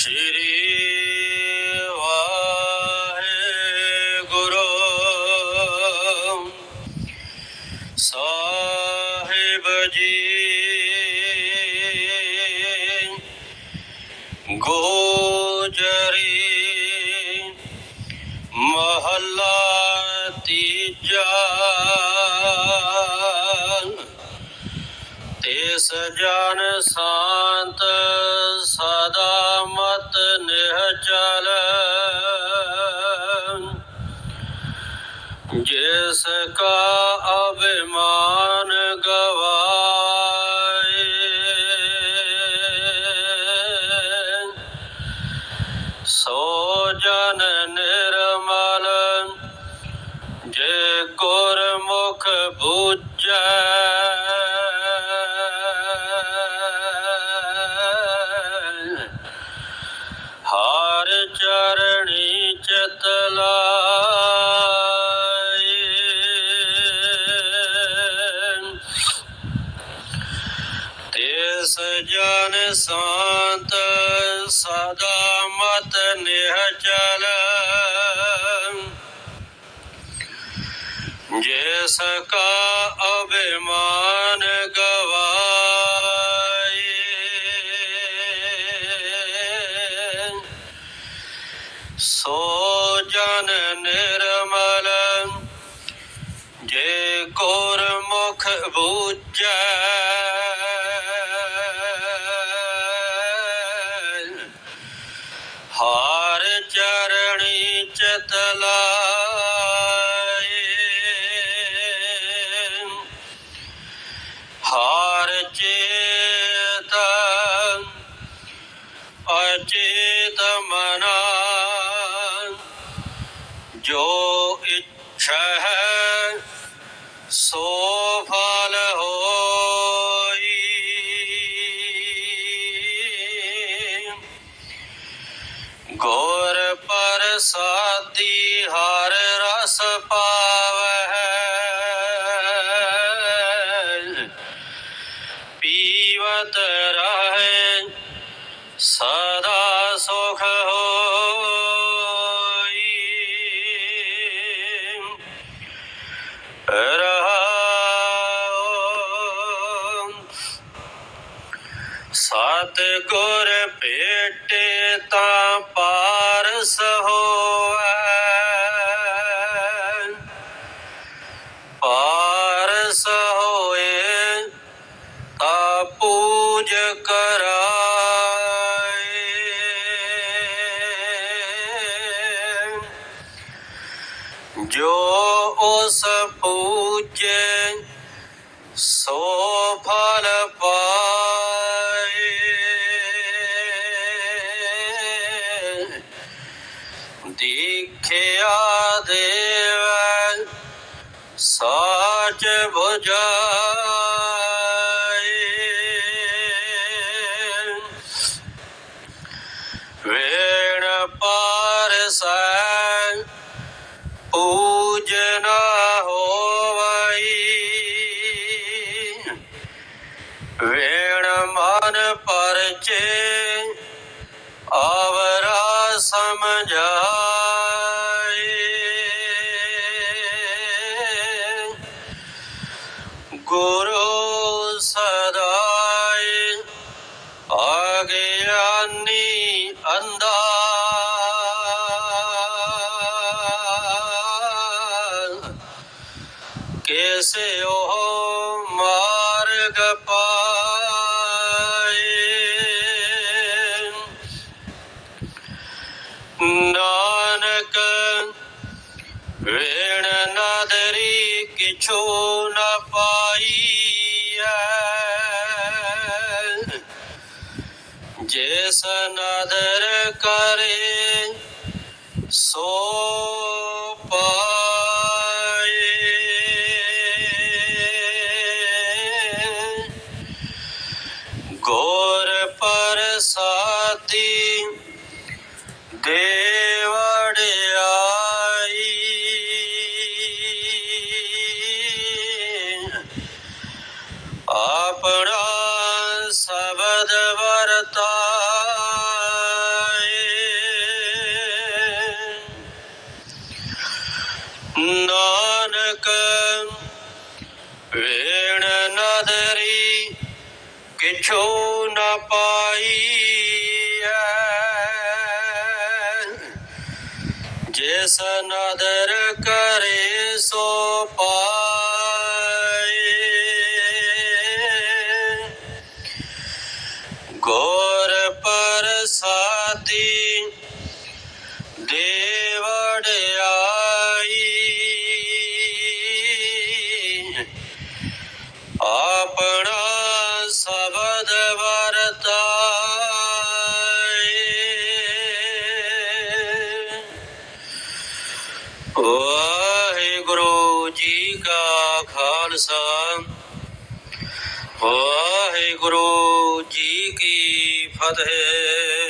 ਸ਼੍ਰੀ ਵਾਹਿਗੁਰੂ ਸਾਹਿਬ ਜੀ ਗੋਜਰੀ ਮਹੱਲਾ ਤੀਜਾ ਤਿਸ ਜਨ ਸ਼ਾਂਤ ਜਿਸ ਕਾ ਅਭਿਮਾਨ ਗਵਾਏ। ਸੋ ਜਨ ਨਿਰਮਲ ਜੇ ਗੁਰਮੁਖ ਸੰਤ ਸਦਾ ਮਤ ਨਿਹਚਲ ਜਿਸ ਕਾ ਅਭਿਮਾਨ ਗਵਾਏ ਸੋ ਜਨ ਨਿਰਮਲ ਜੇ ਗੁਰਮੁਖ ਬੂਝੈ ਹਰ ਚਰਣੀ ਚਿਤ ਲਾਏ ਹਰ ਚੇਤ ਅਚੇਤ ਮਨਾ ਸਾਦੀ ਹਰ ਰਸ ਪਾਵੈ। ਪੀਵਤ ਰਹੇ ਸਦਾ ਸੁਖ ਹੋਈ। ਰਹਾਉ। ਸਤ ਗੁਰ ਭੇਟੇ ਤਾਂ ਕਰਾਏ। ਜੋ ਉਸ ਪੂਜੇ ਸੋ ਫਲ ਪਾਏ। ਦੇਖਿਆ ਦੇਵ ਸਾਚ ਬੁਝਾਏ ਪਰਚੇ ਆਵਰਾ ਸਮਝਾਏ। ਗੁਰੂ ਸਦਾਏ ਆਗਿਆਨੀ ਅੰਦਾ ਕੈਸੇ ਉਹ ਮਾਰਗ ਵੇਣ ਨਾਦਰੀ ਕਿਛੂ ਨ ਪਾਈਐ। ਜਿਸ ਨਾਦਰ ਕਰੇ ਸੋ ਆਪਣਾ ਸਬਦ ਨਾਨਕ ਵੇਣ ਨਦਰੀ ਕਿਛੋ ਨਾ ਪਾਈ ਜਿਸ ਨਦਰ ਕਰੇ ਸੋ ਪਾ ਪ੍ਰਸਾਦੀ ਦੇਵੜਾਈ ਆਪਣਾ ਸ਼ਬਦ ਵਰਤਾਏ। ਵਾਹਿਗੁਰੂ ਜੀ ਕਾ ਖਾਲਸਾ। ਵਾਹਿਗੁਰੂ ਜੀ ਕੀ ਫਤਿਹ।